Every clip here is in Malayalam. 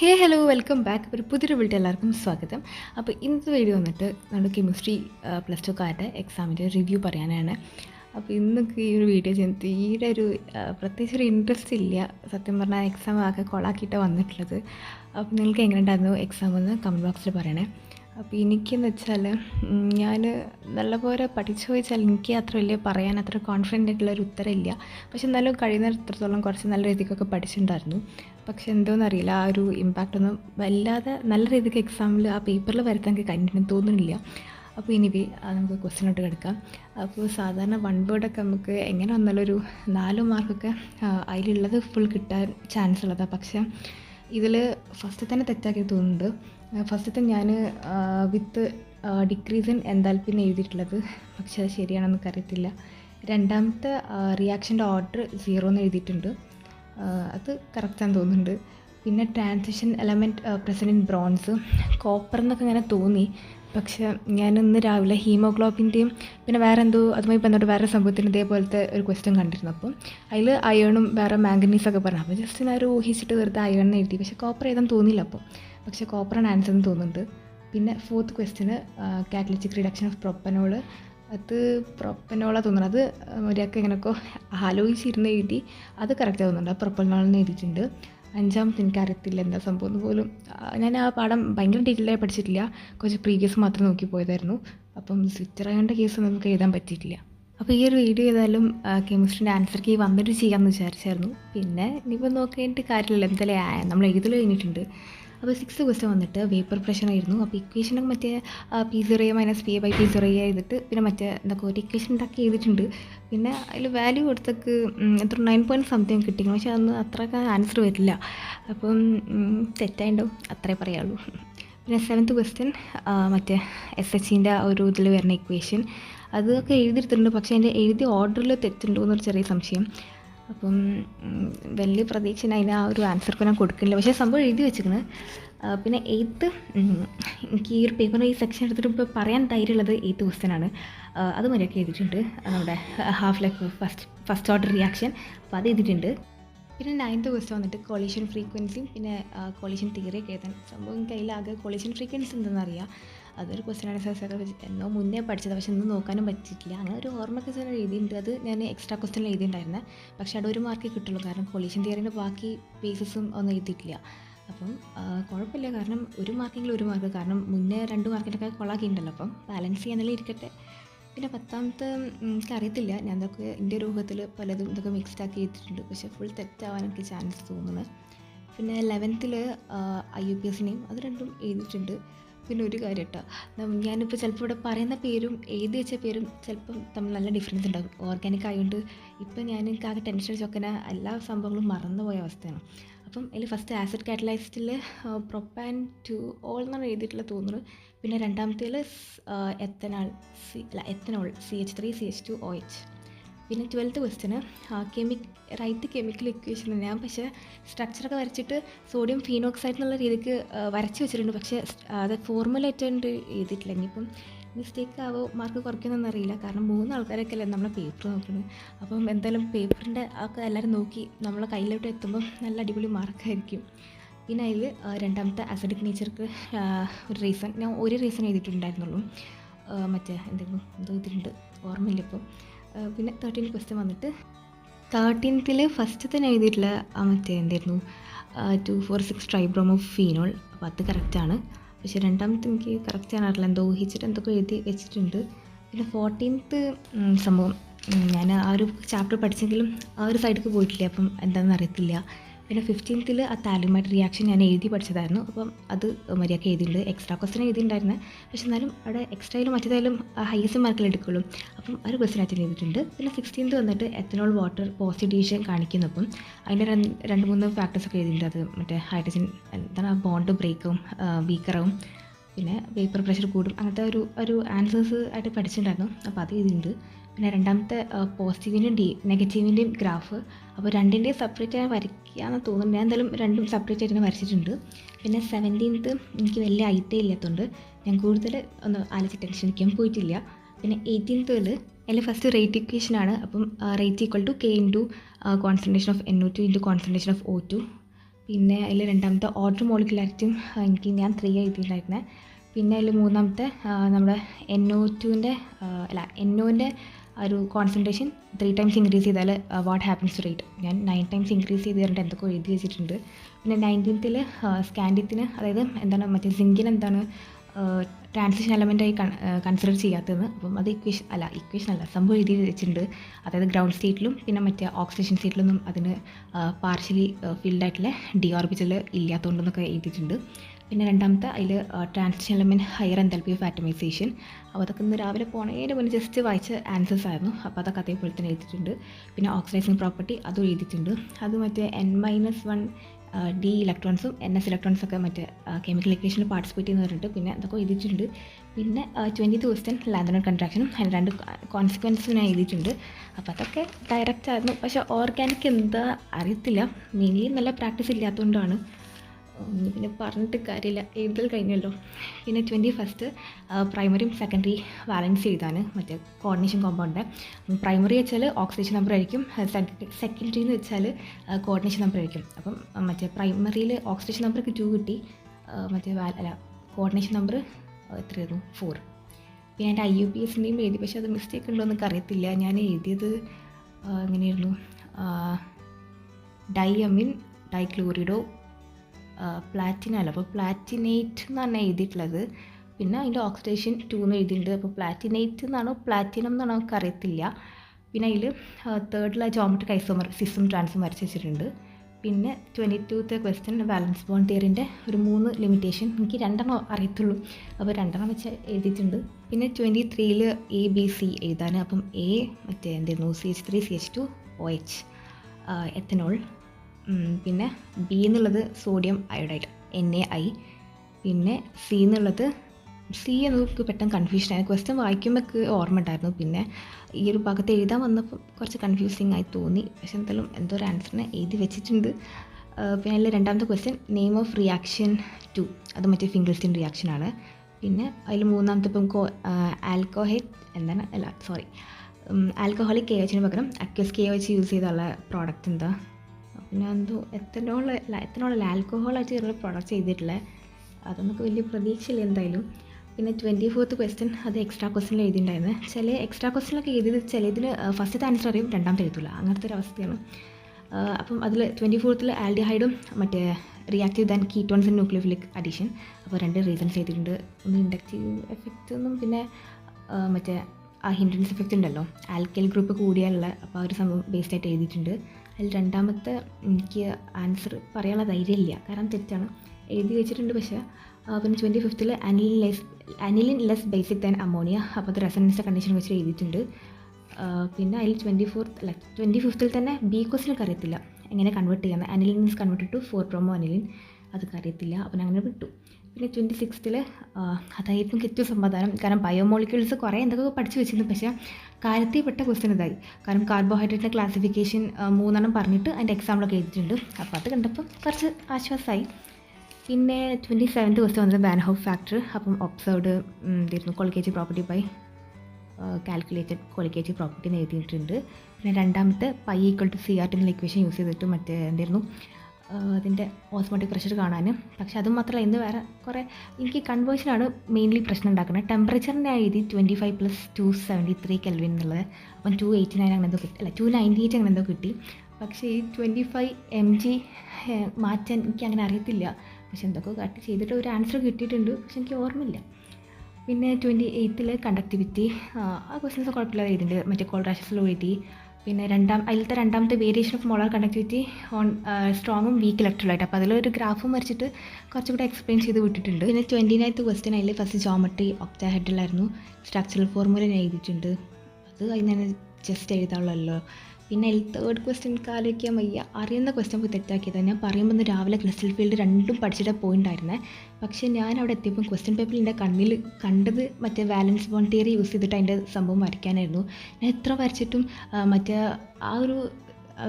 ഹേ ഹലോ വെൽക്കം ബാക്ക്. ഒരു പുതിയൊരു വീട്ടിൽ എല്ലാവർക്കും സ്വാഗതം. അപ്പോൾ ഇന്നത്തെ വീഡിയോ വന്നിട്ട് നമ്മുടെ കെമിസ്ട്രി പ്ലസ് ടു കാരുടെ എക്സാമിന്റെ റിവ്യൂ പറയാനാണ്. അപ്പോൾ ഇന്നൊക്കെ ഈ ഒരു വീഡിയോ ചെയ്യുന്നത് തീരെ ഒരു പ്രത്യേകിച്ച് ഒരു ഇൻട്രസ്റ്റ് ഇല്ല. സത്യം പറഞ്ഞാൽ എക്സാം ആകെ കൊളാക്കിയിട്ടാണ് വന്നിട്ടുള്ളത്. അപ്പോൾ നിങ്ങൾക്ക് എങ്ങനെ ഉണ്ടായിരുന്നു എക്സാം എന്ന് കമന്റ് ബോക്സിൽ പറയണേ. അപ്പോൾ എനിക്കെന്ന് വെച്ചാൽ ഞാൻ നല്ലപോലെ പഠിച്ചു ചോദിച്ചാൽ എനിക്ക് അത്ര വലിയ പറയാൻ അത്ര കോൺഫിഡന്റ് ആയിട്ടുള്ള ഒരു ഉത്തരമില്ല. പക്ഷെ എന്നാലും കഴിയുന്നിടത്തോളം കുറച്ച് നല്ല രീതിക്കൊക്കെ പഠിച്ചിട്ടുണ്ടായിരുന്നു. പക്ഷെ എന്തോന്ന് എന്തോന്നറിയില്ല ആ ഒരു ഇമ്പാക്റ്റ് ഒന്നും വല്ലാതെ നല്ല രീതിക്ക് എക്സാമിൽ ആ പേപ്പറിൽ വരുത്താൻ എനിക്ക് കഴിഞ്ഞിട്ടുണ്ടെന്ന് തോന്നുന്നില്ല. അപ്പോൾ ഇനി നമുക്ക് ക്വസ്റ്റിനോട്ട് കിടക്കാം. അപ്പോൾ സാധാരണ വൺ വേർഡൊക്കെ നമുക്ക് എങ്ങനെ വന്നാലും ഒരു നാല് മാർക്കൊക്കെ അതിലുള്ളത് ഫുൾ കിട്ടാൻ ചാൻസ് ഉള്ളതാണ് പക്ഷേ ഇതിൽ ഫസ്റ്റ് തന്നെ തെറ്റാക്കി തോന്നുന്നുണ്ട്. ഫസ്റ്റത്തെ ഞാൻ വിത്ത് ഡിക്രീസ് ഇൻ എൻതാൽപ്പിന്ന് എഴുതിയിട്ടുള്ളത്. പക്ഷേ അത് ശരിയാണെന്ന് അറിയത്തില്ല രണ്ടാമത്തെ റിയാക്ഷന്റെ ഓർഡർ സീറോ എന്ന് എഴുതിയിട്ടുണ്ട് അത് കറക്റ്റാന്ന് തോന്നുന്നുണ്ട്. പിന്നെ transition element present in bronze. Copper എന്നൊക്കെ ഇങ്ങനെ തോന്നി. പക്ഷെ ഞാൻ ഇന്ന് രാവിലെ ഹീമോഗ്ലോബിന്റെയും പിന്നെ വേറെ എന്തോ അതുമായി ബന്ധപ്പെട്ട് വേറെ സംഭവത്തിന് ഇതേപോലത്തെ ഒരു ക്വസ്റ്റ്യൻ കണ്ടിരുന്നു. അപ്പം അതിൽ അയേണും വേറെ മാംഗനീസൊക്കെ പറഞ്ഞു. അപ്പോൾ ജസ്റ്റ് ഞാൻ ഒരു ഊഹിച്ചിട്ട് വെറുതെ അയേൺ എന്ന് എഴുതി. പക്ഷേ കോപ്പർ ഏതാണെന്ന് തോന്നിയില്ല അപ്പോൾ പക്ഷേ കോപ്പറാണ് ആൻസർ എന്ന് തോന്നുന്നുണ്ട്. പിന്നെ ഫോർത്ത് ക്വസ്റ്റിന് കാറ്റലിറ്റിക് റിഡക്ഷൻ ഓഫ് പ്രൊപ്പനോൾ അത് പ്രൊപ്പനോളാണ് തോന്നുന്നത് അത് ഒരാൾക്ക് എങ്ങനെയൊക്കെ ആലോചിച്ചിരുന്ന് എഴുതി. അത് കറക്റ്റ് തോന്നുന്നുണ്ട്. പ്രൊപ്പനോളെന്ന് എഴുതിയിട്ടുണ്ട്. അഞ്ചാമത്തെ എനിക്ക് അറിയത്തില്ല എന്താ സംഭവം പോലും. ഞാൻ ആ പാഠം ഭയങ്കര ഡീറ്റെയിലായി പഠിച്ചിട്ടില്ല. കുറച്ച് പ്രീവിയസ് മാത്രം നോക്കി പോയതായിരുന്നു. അപ്പം ആയതുകൊണ്ട് കേസ് നമുക്ക് എഴുതാൻ പറ്റിയിട്ടില്ല. അപ്പോൾ ഈ ഒരു വീഡിയോ ഏതായാലും കെമിസ്ട്രീന്റെ ആൻസർ കീ വന്നിട്ട് ചെയ്യാമെന്ന് വിചാരിച്ചായിരുന്നു. പിന്നെ ഇനിയിപ്പോൾ നോക്കേണ്ട കാര്യമില്ല. എന്തായാലും നമ്മൾ എഴുതൽ കഴിഞ്ഞിട്ടുണ്ട്. അപ്പോൾ സിക്സ് ക്വസ്റ്റ്യൻ വന്നിട്ട് വേപ്പർ പ്രഷർ ആയിരുന്നു. അപ്പോൾ ഇക്വേഷനൊക്കെ മറ്റേ P zero A minus P A by P zero A ചെയ്തിട്ട് പിന്നെ മറ്റേ എന്തൊക്കെ ഒരു ഇക്വേഷൻ ഉണ്ടാക്കി ചെയ്തിട്ടുണ്ട് പിന്നെ അതിൽ വാല്യൂ കൊടുത്തൊക്കെ എത്ര നയൻ പോയിന്റ് സംതിങ് കിട്ടി പക്ഷേ അന്ന് അത്രയൊക്കെ ആൻസർ വരില്ല. അപ്പം തെറ്റായിട്ടുണ്ടാവും അത്രേ പറയുള്ളൂ പിന്നെ സെവൻത്ത് ക്വസ്റ്റ്യൻ മറ്റേ എസ് എച്ചിന്റെ ഒരു ഇതിൽ വരുന്ന ഇക്വേഷൻ അതൊക്കെ എഴുതിയിട്ടുണ്ട്. പക്ഷേ എന്റെ എഴുതിയ ഓർഡറിൽ തെറ്റുണ്ടോ എന്നൊരു ചെറിയ സംശയം. അപ്പം വലിയ പ്രതീക്ഷ അതിന് ആ ഒരു ആൻസർ ഇപ്പോൾ ഞാൻ കൊടുക്കുന്നില്ല. പക്ഷേ സംഭവം എഴുതി വെച്ചിരിക്കുന്നത് പിന്നെ എയ്ത്ത് എനിക്ക് ഈ ഒരു പേപ്പർ ഈ സെക്ഷൻ എടുത്തിട്ട് ഇപ്പോൾ പറയാൻ ധൈര്യമുള്ളത് എയ്ത്ത് ക്വസ്റ്റ്യൻ ആണ്. അത് മര്യാദയ്ക്ക് എഴുതിയിട്ടുണ്ട്. നമ്മുടെ half life first first order reaction അപ്പോൾ അത് എഴുതിയിട്ടുണ്ട്. പിന്നെ നയൻത്ത് ക്വസ്റ്റ്യൻ വന്നിട്ട് കൊളീഷൻ ഫ്രീക്വൻസിയും പിന്നെ കൊളീഷൻ തിയറിയൊക്കെ എഴുതാൻ. സംഭവം കയ്യിലാകെ കൊളീഷൻ ഫ്രീക്വൻസി എന്തെന്ന് അറിയാം. അതൊരു ക്വസ്റ്റ്യൻ ആൻസർ എന്നോ മുന്നേ പഠിച്ചത് പക്ഷെ ഇന്ന് നോക്കാനും പറ്റിയിട്ടില്ല. അങ്ങനെ ഒരു ഓർമ്മ ക്വസ്റ്റ്യൻ എഴുതിയിട്ടുണ്ട്. അത് ഞാൻ എക്സ്ട്രാ ക്വസ്റ്റ്യൻ എഴുതിയിട്ടുണ്ടായിരുന്നത് പക്ഷെ അവിടെ ഒരു മാർക്ക് കിട്ടുള്ളൂ. കാരണം കൊളീഷൻ തിയറിന്റെ ബാക്കി പേസസും ഒന്നും എഴുതിയിട്ടില്ല. അപ്പം കുഴപ്പമില്ല. കാരണം ഒരു മാർക്കെങ്കിലും ഒരു മാർക്ക് കാരണം മുന്നേ രണ്ട് മാർക്കിനൊക്കെ കൊളാക്കിയിട്ടുണ്ടല്ലോ. അപ്പം ബാലൻസ് ചെയ്യാനല്ലേ ഇരിക്കട്ടെ. പിന്നെ പത്താമത്തെ എനിക്ക് എനിക്കറിയത്തില്ല. ഞാൻ ഇതൊക്കെ എന്റെ രൂപത്തിൽ പലതും ഇതൊക്കെ മിക്സ്ഡ് ആക്കി എഴുതിയിട്ടുണ്ട്. പക്ഷെ ഫുൾ തെറ്റാവാൻ എനിക്ക് ചാൻസ് തോന്നുന്നത് പിന്നെ ലെവൻത്തിൽ ഐ യു പി എസിനെയും അത് രണ്ടും എഴുതിയിട്ടുണ്ട്. പിന്നെ ഒരു കാര്യം കേട്ടോ ഞാനിപ്പോൾ ചിലപ്പോൾ ഇവിടെ പറയുന്ന പേരും എഴുതി വെച്ച പേരും ചിലപ്പം തമ്മിൽ നല്ല ഡിഫറൻസ് ഉണ്ടാകും. ഓർഗാനിക് ആയതുകൊണ്ട് ഇപ്പം ഞാൻ എനിക്ക് ആകെ ടെൻഷൻ ചൊക്കന എല്ലാ സംഭവങ്ങളും മറന്നുപോയ അവസ്ഥയാണ്. അപ്പം അതിൽ ഫസ്റ്റ് ആസിഡ് കാറ്റലൈസ്റ്റിൽ പ്രൊപ്പാൻ ടു ഓൾ എന്നാണ് എഴുതിയിട്ടുള്ള തോന്നുന്നത് പിന്നെ രണ്ടാമത്തേൽ എത്തനാൾ സി അല്ല ethanol C H three C H two O H പിന്നെ ട്വൽത്ത് ക്വസ്റ്റിന് കെമിക് റൈറ്റ് കെമിക്കൽ ഇക്വേഷൻ ഞാൻ പക്ഷേ സ്ട്രക്ചറൊക്കെ വരച്ചിട്ട് സോഡിയം ഫീനോക്സൈഡ് എന്നുള്ള രീതിക്ക് വരച്ച് വെച്ചിട്ടുണ്ട്. പക്ഷേ അത് ഫോർമുലേറ്റ് എഴുതിയിട്ടില്ല. ഇനിയിപ്പം മിസ്റ്റേക്ക് ആവോ മാർക്ക് കുറയ്ക്കുന്നൊന്നും അറിയില്ല. കാരണം മൂന്ന് ആൾക്കാരൊക്കെ അല്ലേ നമ്മളെ പേപ്പർ നോക്കുന്നത് അപ്പം എന്തായാലും പേപ്പറിന്റെ ഒക്കെ എല്ലാവരും നോക്കി നമ്മളെ കയ്യിലോട്ട് എത്തുമ്പോൾ നല്ല അടിപൊളി മാർക്കായിരിക്കും പിന്നെ അതിൽ രണ്ടാമത്തെ അസഡിക് നേച്ചർക്ക് ഒരു റീസൺ ഞാൻ ഒരു റീസൺ എഴുതിയിട്ടുണ്ടായിരുന്നുള്ളൂ. മറ്റേ എന്തെങ്കിലും എന്തോ ഇതിലുണ്ട്. ഓർമ്മയില്ല ഇപ്പോൾ പിന്നെ തേർട്ടീൻ ക്വസ്റ്റ്യൻ വന്നിട്ട് തേർട്ടീൻത്തിൽ ഫസ്റ്റ് തന്നെ എഴുതിയിട്ടുള്ള ആ മറ്റേ എന്തായിരുന്നു? Two four six tribromo phenol അപ്പോൾ അത് കറക്റ്റാണ് പക്ഷേ രണ്ടാമത്തെ എനിക്ക് കറക്റ്റ് ചെയ്യാൻ എന്തോ ഊഹിച്ചിട്ട് എന്തൊക്കെ എഴുതി വെച്ചിട്ടുണ്ട്. പിന്നെ ഫോർട്ടീൻത്ത് സംഭവം. ഞാൻ ആ ഒരു ചാപ്റ്റർ പഠിച്ചെങ്കിലും ആ ഒരു സൈഡിലേക്ക് പോയിട്ടില്ല. അപ്പം എന്താണെന്ന് അറിയത്തില്ല. പിന്നെ ഫിഫ്റ്റീൻത്തിൽ ആ താലിമായിട്ട് റിയാക്ഷൻ ഞാൻ എഴുതി പഠിച്ചതായിരുന്നു. അപ്പം അത് മര്യാദയ്ക്ക് എഴുതിയിട്ടുണ്ട്. എക്സ്ട്രാ ക്വസ്റ്റൻ എഴുതിയിട്ടുണ്ടായിരുന്നു പക്ഷെ എന്നാലും അവിടെ എക്സ്ട്രായാലും മറ്റേതായാലും ഹയസ്റ്റ് മാർക്കിൽ എടുക്കുള്ളൂ. അപ്പം ഒരു ക്വസ്റ്റൻ അറ്റൻഡ് ചെയ്തിട്ടുണ്ട്. പിന്നെ സിക്സ്റ്റീൻത്ത് വന്നിട്ട് എത്തനോൾ വാട്ടർ പോസിറ്റീഷൻ കാണിക്കുന്നപ്പം അതിന്റെ രണ്ട് മൂന്ന് ഫാക്ടേഴ്സൊക്കെ എഴുതിയിട്ടുണ്ട്. അത് മറ്റേ ഹൈഡ്രജൻ എന്താണ് ബോണ്ട് ബ്രേക്കും വീക്കറാവും പിന്നെ പേപ്പർ പ്രഷർ കൂടും. അങ്ങനത്തെ ഒരു ഒരു ആൻസേഴ്സ് ആയിട്ട് പഠിച്ചിട്ടുണ്ടായിരുന്നു. അപ്പോൾ അത് ഇതുണ്ട്. പിന്നെ രണ്ടാമത്തെ പോസിറ്റീവിന്റെയും ഡി നെഗറ്റീവിന്റെയും ഗ്രാഫ് അപ്പോൾ രണ്ടിന്റെയും സെപ്പറേറ്റ് ആയി വരയ്ക്കാന്ന് തോന്നുന്നു. ഞാൻ എന്തായാലും രണ്ടും സെപ്പറേറ്റ് ആയിട്ട് തന്നെ വരച്ചിട്ടുണ്ട്. പിന്നെ സെവന്റീൻത്ത് എനിക്ക് വലിയ ഐറ്റം ഇല്ലാത്തതുകൊണ്ട് ഞാൻ കൂടുതൽ ഒന്ന് ആലോചിച്ച് ടെൻഷൻ അടിക്കാൻ പോയിട്ടില്ല. പിന്നെ എയ്റ്റീൻത്തിൽ അതിൽ ഫസ്റ്റ് റേറ്റ് ഇക്വേഷനാണ് അപ്പം rate equal to K into concentration of N O two into concentration of O two പിന്നെ അതിൽ രണ്ടാമത്തെ ഓർഡർ മോളിക്കുലാരിറ്റിയും എനിക്ക് ഞാൻ ത്രീ എഴുതിയിട്ടുണ്ടായിരുന്നത് പിന്നെ അതിൽ മൂന്നാമത്തെ നമ്മുടെ എൻ ഒ ടുവിന്റെ അല്ല എൻ ഒന്റെ ഒരു കോൺസെൻട്രേഷൻ ത്രീ ടൈംസ് ഇൻക്രീസ് ചെയ്താൽ വാട്ട് ഹാപ്പൻസ് റേറ്റ് ഞാൻ നയൻ ടൈംസ് ഇൻക്രീസ് ചെയ്ത് തരേണ്ട എന്തൊക്കെ എഴുതി വെച്ചിട്ടുണ്ട്. പിന്നെ നയന്റീൻത്തിൽ സ്കാൻഡിത്തിന് അതായത് എന്താണ് മറ്റേ സിങ്കിന് എന്താണ് ട്രാൻസിഷൻ എലമെന്റായി കൺസിഡർ ചെയ്യാത്തതെന്ന് അപ്പം അത് ഇക്വേഷൻ അല്ല ഇക്വേഷൻ അല്ല സംഭവം എഴുതി വെച്ചിട്ടുണ്ട്. അതായത് ഗ്രൗണ്ട് സ്റ്റേറ്റിലും പിന്നെ മറ്റേ ഓക്സിജൻ സ്റ്റേറ്റിലൊന്നും അതിന് പാർഷ്യലി ഫിൽഡ് ആയിട്ടുള്ള ഡി ഓർബിറ്റൽ ഇല്ലാത്തതുകൊണ്ടെന്നൊക്കെ എഴുതിയിട്ടുണ്ട്. പിന്നെ രണ്ടാമത്തെ അതിൽ translation element higher enthalpy of atomisation അപ്പോൾ അതൊക്കെ ഇന്ന് രാവിലെ പോണേന്റെ മുന്നേ ജസ്റ്റ് വായിച്ച ആൻസേഴ്സ് ആയിരുന്നു. അപ്പോൾ അതൊക്കെ അതേപോലെ തന്നെ എഴുതിയിട്ടുണ്ട്. പിന്നെ ഓക്സിഡൈസിങ് പ്രോപ്പർട്ടി അതും എഴുതിയിട്ടുണ്ട്. അത് മറ്റേ എൻ മൈനസ് വൺ ഡി ഇലക്ട്രോൺസും എൻ എസ് ഇലക്ട്രോൺസ് ഒക്കെ മറ്റേ കെമിക്കൽ ഇക്വേഷനിൽ പാർട്ടിസിപ്പേറ്റ് ചെയ്യുന്ന പറഞ്ഞിട്ട് പിന്നെ അതൊക്കെ എഴുതിയിട്ടുണ്ട്. പിന്നെ ട്വന്റി ക്വസ്റ്റ്യൻ ലാൻഡനോൺ കൺട്രാക്ഷനും അതിന് രണ്ട് കോൺസിക്വൻസും ഞാൻ എഴുതിയിട്ടുണ്ട്. അപ്പോൾ അതൊക്കെ ഡയറക്റ്റ് ആയിരുന്നു. പക്ഷേ ഓർഗാനിക് എന്താ അറിയത്തില്ല. മെയിൻലി നല്ല പ്രാക്ടീസ് ഇല്ലാത്തതുകൊണ്ടാണ് ഉം, പിന്നെ പറഞ്ഞിട്ട് കാര്യമില്ല. എഴുതൽ കഴിഞ്ഞല്ലോ. പിന്നെ ട്വന്റി ഫസ്റ്റ് പ്രൈമറിയും സെക്കൻഡറി ബാലൻസ് ചെയ്താണ് മറ്റേ കോർഡിനേഷൻ കോമ്പൗണ്ട് പ്രൈമറി വെച്ചാൽ ഓക്സിജൻ നമ്പർ ആയിരിക്കും. സെക്കൻഡറി എന്ന് വെച്ചാൽ കോർഡിനേഷൻ നമ്പർ ആയിരിക്കും. അപ്പം മറ്റേ പ്രൈമറിയിൽ ഓക്സിജൻ നമ്പർക്ക് ടു കിട്ടി. മറ്റേ അല്ല കോർഡിനേഷൻ നമ്പർ എത്രയായിരുന്നു? ഫോർ പിന്നെ എന്റെ ഐ യു പി എസിന്റെയും എഴുതി. പക്ഷേ അത് മിസ്റ്റേക്ക് ഉണ്ടോ എന്നൊക്കെ അറിയത്തില്ല. ഞാൻ എഴുതിയത് എങ്ങനെയായിരുന്നു? ഡൈ അമിൻ ഡൈക്ലോറിഡോ പ്ലാറ്റിന അല്ല. അപ്പോൾ പ്ലാറ്റിനേറ്റ് എന്നാണ് എഴുതിയിട്ടുള്ളത്. പിന്നെ അതിന്റെ ഓക്സിഡേഷൻ ടു എന്ന് എഴുതിയിട്ടുണ്ട്. അപ്പോൾ പ്ലാറ്റിനേറ്റ് എന്നാണോ പ്ലാറ്റിനം എന്നാണോ നമുക്ക് അറിയത്തില്ല പിന്നെ അതിൽ തേർഡിലെ ജോമെട്രിക് ഐസോമർ സിസ്റ്റം ട്രാൻസും വരച്ച് വെച്ചിട്ടുണ്ട്. പിന്നെ ട്വന്റി ടൂത്തെ ക്വസ്റ്റ്യൻ ബാലൻസ് ബോൺ തിയറിന്റെ ഒരു മൂന്ന് ലിമിറ്റേഷൻ എനിക്ക് രണ്ടെണ്ണം അറിയത്തുള്ളൂ. അപ്പോൾ രണ്ടെണ്ണം വെച്ച് എഴുതിയിട്ടുണ്ട്. പിന്നെ ട്വന്റി ത്രീയിൽ എ ബി സി എഴുതാൻ അപ്പം എ മറ്റേ എന്തായിരുന്നു C H three C H two O H ethanol പിന്നെ ബി എന്നുള്ളത് sodium iodide N A I പിന്നെ സി എന്നുള്ളത് സി എന്നൊക്കെ പെട്ടെന്ന് കൺഫ്യൂഷൻ ആയി. ക്വസ്റ്റ്യൻ വായിക്കുമ്പോൾ ഓർമ്മ ഉണ്ടായിരുന്നു. പിന്നെ ഈ ഒരു ഭാഗത്ത് എഴുതാൻ വന്നപ്പോൾ കുറച്ച് കൺഫ്യൂസിങ് ആയി തോന്നി. പക്ഷെ എന്തായാലും എന്തോ ഒരു ആൻസറിനെ എഴുതി വെച്ചിട്ടുണ്ട്. പിന്നെ അതിൽ രണ്ടാമത്തെ question name of reaction to അത് മറ്റേ ഫിംഗിൾസ്റ്റീൻ റിയാക്ഷനാണ് പിന്നെ അതിൽ മൂന്നാമത്തെ ഇപ്പം കോ ആൽക്കോഹേറ്റ് എന്താണ്? അല്ല സോറി ആൽക്കഹോളിക് കെ ഒച്ചിന് പകരം aqueous K O H use ചെയ്തുള്ള പ്രോഡക്റ്റ് എന്താ? പിന്നെ എന്തോ എത്തനോൾ അല്ല ആൽക്കഹോളായിട്ട് പ്രൊഡക്റ്റ് പ്രോഡക്റ്റ് ചെയ്തിട്ടില്ല അതൊന്നൊക്കെ വലിയ പ്രതീക്ഷയില്ല എന്തായാലും. പിന്നെ ട്വന്റി ഫോർത്ത് ക്വസ്റ്റ്യൻ അത് എക്സ്ട്രാ ക്വസ്റ്റ്യനിൽ എഴുതിയിട്ടുണ്ടായിരുന്നു. ചില എക്സ്ട്രാ ക്വസ്റ്റ്യനൊക്കെ ചില ഇതിൽ ഫസ്റ്റ് ആൻസർ അറിയും രണ്ടാമത്തെ എഴുതില്ല അങ്ങനത്തെ ഒരു അവസ്ഥയാണ്. അപ്പം അതിൽ ട്വന്റി ഫോർത്തിൽ ആൽഡിഹൈഡും മറ്റേ reactive than ketones and nucleophilic addition അപ്പോൾ രണ്ട് റീസൺസ് ചെയ്തിട്ടുണ്ട് ഒന്ന് ഇൻഡക്റ്റീവ് എഫക്റ്റ് എന്നും പിന്നെ മറ്റേ ആ ഹിൻഡ്രൻസ് എഫക്റ്റ് ഉണ്ടല്ലോ. ആൽക്കൽ ഗ്രൂപ്പ് കൂടിയാലുള്ള അപ്പോൾ ആ ഒരു സംഭവം ബേസ്ഡായിട്ട് എഴുതിയിട്ടുണ്ട്. അതിൽ രണ്ടാമത്തെ എനിക്ക് ആൻസർ പറയാനുള്ള ധൈര്യമില്ല. കാരണം തെറ്റാണ്. എഴുതി വെച്ചിട്ടുണ്ട് പക്ഷേ പിന്നെ twenty ഫിഫ്ത്തിൽ aniline less aniline less basic than ammonia അപ്പോൾ അത് റെസനൻസിന്റെ കണ്ടീഷൻ വെച്ചിട്ട് എഴുതിയിട്ടുണ്ട്. പിന്നെ അതിൽ ട്വന്റി ഫോർത്ത് അല്ല ട്വന്റി ഫിഫ്ത്തിൽ തന്നെ ബി ക്വസ്റ്റിനൊക്കെ അറിയത്തില്ല. എങ്ങനെ കൺവേർട്ട് ചെയ്യാമെന്ന് anilines convert to four bromo aniline. അതൊക്കെ അറിയത്തില്ല. അപ്പം അങ്ങനെ വിട്ടു. പിന്നെ ട്വന്റി സിക്സ്ത്തിൽ അതായിരിക്കും ഏറ്റവും സമാധാനം. കാരണം ബയോമോളിക്യൂൾസ് കുറേ എന്തൊക്കെ പഠിച്ചു വെച്ചിരുന്നു. പക്ഷേ കാര്യത്തിൽപ്പെട്ട ക്വസ്റ്റ്യൻ ഇതായി. കാരണം കാർബോഹൈഡ്രേറ്റിന്റെ ക്ലാസിഫിക്കേഷൻ മൂന്നെണ്ണം പറഞ്ഞിട്ട് അതിന്റെ എക്സാമ്പിളൊക്കെ എഴുതിയിട്ടുണ്ട്. അപ്പോൾ അത് കണ്ടപ്പം കുറച്ച് ആശ്വാസമായി. പിന്നെ ട്വന്റി സെവൻത്ത് ക്വസ്റ്റ്യൻ വന്നത് ബാൻഹോഫ് ഫാക്ടർ അപ്പം ഒബ്സർവ്ഡ് എന്തായിരുന്നു colligative property by calculated colligative property എന്ന് എഴുതിയിട്ടുണ്ട്. പിന്നെ രണ്ടാമത്തെ pi equal to C R T എന്നുള്ള ഇക്വേഷൻ യൂസ് ചെയ്തിട്ട് മറ്റേ എന്തായിരുന്നു അതിന്റെ ഓസ്മോട്ടിക് പ്രഷർ കാണാൻ പക്ഷെ അതും മാത്രമല്ല ഇന്ന് വേറെ കുറേ എനിക്ക് കൺവേർഷനാണ് മെയിൻലി പ്രശ്നം ഉണ്ടാക്കുന്നത്. ടെമ്പറേച്ചറിന്റെ എഴുതി twenty five plus two seventy three kelvin എന്നുള്ളത്. അപ്പം ടു എയ്റ്റി നയൻ അങ്ങനെ എന്തോ കിട്ടി. അല്ല ടു നയന്റി എയ്റ്റ് അങ്ങനെ എന്തോ കിട്ടി. പക്ഷേ ഈ ട്വന്റി ഫൈവ് എം ജി മാറ്റാൻ എനിക്ക് അങ്ങനെ അറിയത്തില്ല. പക്ഷെ എന്തൊക്കെ കാട്ടി ചെയ്തിട്ട് ഒരു ആൻസർ കിട്ടിയിട്ടുണ്ട്. പക്ഷെ എനിക്ക് ഓർമ്മയില്ല. പിന്നെ ട്വന്റി എയ്ത്തിൽ കണ്ടക്ടിവിറ്റി ആ ക്വസ്റ്റ്യൻസ് കുഴപ്പമില്ലാതെ എഴുതിയിട്ടുണ്ട്. മറ്റേ കോൾ റാഷസിൽ എഴുതി. പിന്നെ രണ്ടാം അതിലത്തെ രണ്ടാമത്തെ variation of molar conductivity on സ്ട്രോങ്ങും weak electrolyte അപ്പോൾ അതിലൊരു ഗ്രാഫും വരച്ചിട്ട് കുറച്ചുകൂടെ എക്സ്പ്ലെയിൻ ചെയ്ത് വിട്ടിട്ടുണ്ട്. പിന്നെ ട്വന്റി നയൻത്ത് ക്വസ്റ്റ്യൻ അതിൽ ഫസ്റ്റ് ജോമെട്രി ഒക്ടാഹെഡിലായിരുന്നു സ്ട്രക്ചറൽ ഫോർമുല ഞാൻ എഴുതിയിട്ടുണ്ട്. അത് അതിന് ജസ്റ്റ് എഴുതാനുള്ളല്ലോ പിന്നെ അതിൽ തേർഡ് ക്വസ്റ്റ്യൻ കാലിക്കാൻ വയ്യ. അറിയുന്ന ക്വസ്റ്റ്യൻ പോയി തെറ്റാക്കിയത്. ഞാൻ പറയുമ്പോൾ ഇന്ന് രാവിലെ ക്രിസ്റ്റൽ ഫീൽഡ് രണ്ടും പഠിച്ചിട്ട് പോയിണ്ടായിരുന്നേ. പക്ഷേ ഞാൻ അവിടെ എത്തിയപ്പോൾ ക്വസ്റ്റ്യൻ പേപ്പറിൽ എന്റെ കണ്ണിൽ കണ്ടത് മറ്റേ വാലൻസ് ബോൺ തിയറി യൂസ് ചെയ്തിട്ട് അതിന്റെ സംഭവം വരയ്ക്കാനായിരുന്നു. ഞാൻ എത്ര വരച്ചിട്ടും മറ്റേ ആ ഒരു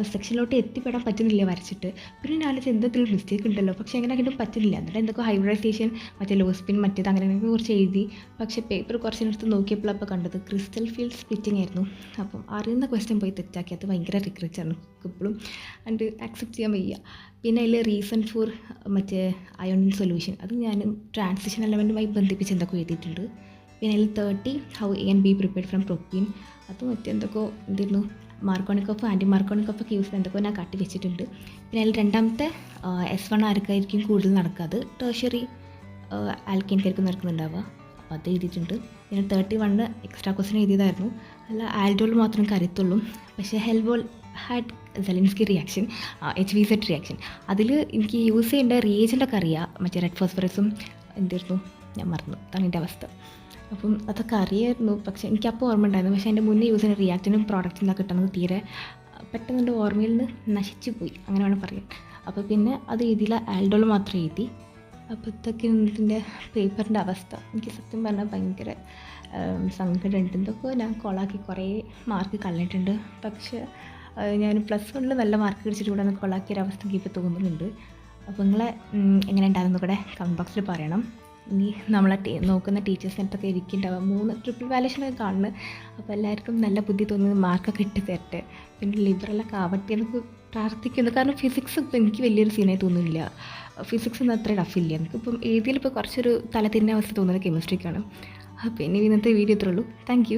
സെക്ഷനിലോട്ട് എത്തിപ്പെടാൻ പറ്റുന്നില്ല വരച്ചിട്ട്. പിന്നെ ഞാൻ ആലോചിച്ച് എന്തെങ്കിലും മിസ്റ്റേക്ക് ഉണ്ടല്ലോ. പക്ഷേ അങ്ങനെ ആക്കിയിട്ടും പറ്റുന്നില്ല. എന്നിട്ട് എന്തൊക്കെ ഹൈബ്രൈസേഷൻ മറ്റേ ലോസ്പിൻ മറ്റേത് അങ്ങനെ അങ്ങനെ കുറച്ച് എഴുതി. പക്ഷേ പേപ്പർ കുറച്ചിനടുത്ത് നോക്കിയപ്പോൾ അപ്പോൾ കണ്ടത്. ക്രിസ്റ്റൽ ഫീൽഡ് സ്പ്ലിറ്റിംഗ് ആയിരുന്നു. അപ്പം അറിയുന്ന ക്വസ്റ്റ്യൻ പോയി തെറ്റാക്കി. അത് ഭയങ്കര ആണ്. ഇപ്പോഴും ആൻഡ് ആക്സെപ്റ്റ് ചെയ്യാൻ വയ്യ. പിന്നെ അതിൽ റീസൺ ഫോർ മറ്റേ അയോൺ സൊല്യൂഷൻ അത് ഞാൻ ട്രാൻസിഷൻ എലമെന്റുമായി ബന്ധിപ്പിച്ച് എന്തൊക്കെ എഴുതിയിട്ടുണ്ട്. പിന്നെ അതിൽ thirty how A and B prepared from propene അത് മറ്റെന്തൊക്കെ എന്തായിരുന്നു Markovnikov anti Markovnikov use എന്തൊക്കെ ഞാൻ കട്ടി വെച്ചിട്ടുണ്ട്. പിന്നെ അതിൽ രണ്ടാമത്തെ എസ് വൺ ആർക്കായിരിക്കും കൂടുതൽ നടക്കാത് ടേഷറി ആൽക്കിൻകായിരിക്കും നടക്കുന്നുണ്ടാവുക. അപ്പോൾ അത് എഴുതിയിട്ടുണ്ട്. പിന്നെ തേർട്ടി വണ്ണ് എക്സ്ട്രാ ക്വസ്റ്റൻ എഴുതിയതായിരുന്നു. അല്ല ആൽഡോൾ മാത്രം കരുത്തുള്ളൂ പക്ഷേ Hell Volhard Zelinsky reaction H V Z reaction അതിൽ എനിക്ക് യൂസ് ചെയ്യേണ്ട റിയേജന്റൊക്കെ അറിയാം. മറ്റേ റെഡ് ഫോസ്ഫറസും എന്തായിരുന്നു ഞാൻ മറന്നു. അതാണ് എന്റെ അവസ്ഥ. അപ്പം അതൊക്കെ അറിയായിരുന്നു. പക്ഷേ എനിക്കപ്പോൾ ഓർമ്മ ഉണ്ടായിരുന്നു. പക്ഷേ എന്റെ മുന്നേ യൂസ് ചെയ്യുന്ന റിയാക്റ്റിനും പ്രോഡക്റ്റിനും ഒക്കെ കിട്ടുന്നത് തീരെ പെട്ടെന്ന് എന്റെ ഓർമ്മയിൽ നിന്ന് നശിച്ചു പോയി. അങ്ങനെ വേണം പറയാൻ. അപ്പോൾ പിന്നെ അത് എഴുതിയില്ല. ആൽഡോൾ മാത്രം എഴുതി. അപ്പോൾ ഇതൊക്കെ ഇതിന്റെ പേപ്പറിന്റെ അവസ്ഥ. എനിക്ക് സത്യം പറഞ്ഞാൽ ഭയങ്കര സങ്കടമുണ്ട്. ഇതൊക്കെ ഞാൻ കൊളാക്കി കുറേ മാർക്ക് കളഞ്ഞിട്ടുണ്ട്. പക്ഷേ ഞാൻ പ്ലസ് വണ്ണിൽ നല്ല മാർക്ക് കിടിച്ചിട്ട് കൂടെ അവസ്ഥ എനിക്ക് ഇപ്പോൾ തോന്നുന്നുണ്ട്. അപ്പോൾ നിങ്ങളെ എങ്ങനെ ഉണ്ടായിരുന്നു? കൂടെ കമന്റ് ബോക്സിൽ പറയണം. ഇനി നമ്മളെ നോക്കുന്ന ടീച്ചേഴ്സിന്റെ അടുത്തൊക്കെ ഇരിക്കുന്നുണ്ടാവുക മൂന്ന് ട്രിപ്പിൾ വാലേഷനൊക്കെ കാണുന്നത് അപ്പോൾ എല്ലാവർക്കും നല്ല ബുദ്ധി തോന്നുന്നത് മാർക്കൊക്കെ ഇട്ട് തരട്ടെ. പിന്നെ ലിബറലൊക്കെ ആവട്ടെ എന്നൊക്കെ പ്രാർത്ഥിക്കുന്നു. കാരണം ഫിസിക്സ് ഇപ്പം എനിക്ക് വലിയൊരു സീനായി തോന്നുന്നില്ല. ഫിസിക്സ് ഒന്നും അത്ര ടഫില്ല എനിക്കിപ്പം ഇപ്പോൾ കുറച്ചൊരു തല തിരിഞ്ഞ അവസ്ഥ തോന്നുന്നത് കെമിസ്ട്രിക്കാണ് അപ്പോൾ ഇനി ഇന്നത്തെ വീഡിയോ ഇത്രേ ഉള്ളൂ. താങ്ക്